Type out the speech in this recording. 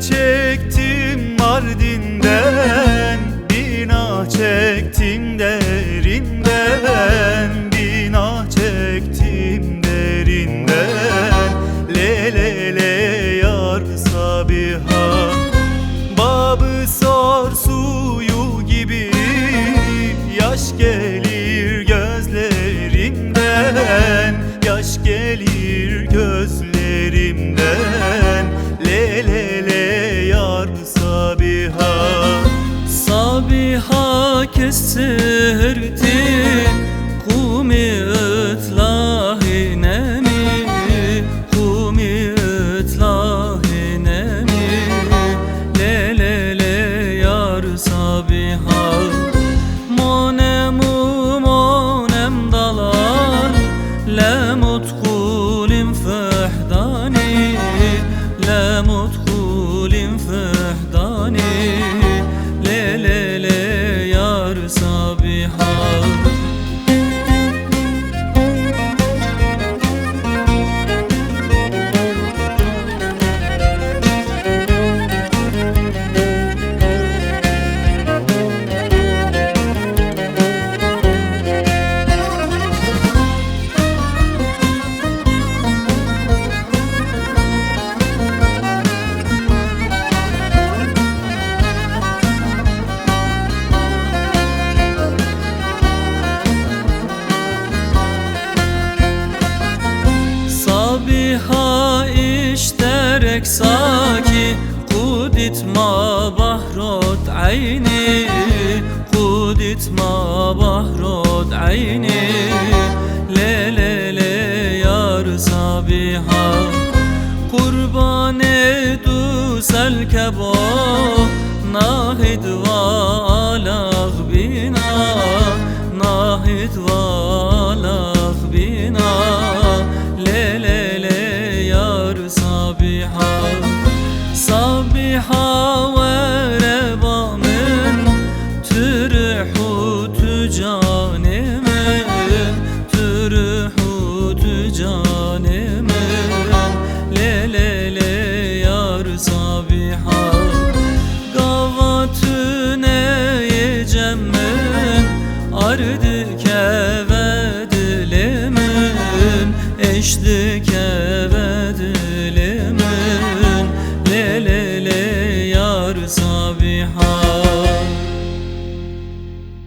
çektim Mardin'den Bina çektim derinden Bina çektim derinden. Lele le yar sabiha Babı sar suyu gibi Yaş gelir gözlerimden Yaş gelir gözlerimden Sabiha işterek saki Kudit ma bahrot ayni Kudit ma bahrot ayni. Le le le yar Sabiha Kurban edu sel Rebamin Türhu tücanemin Türhu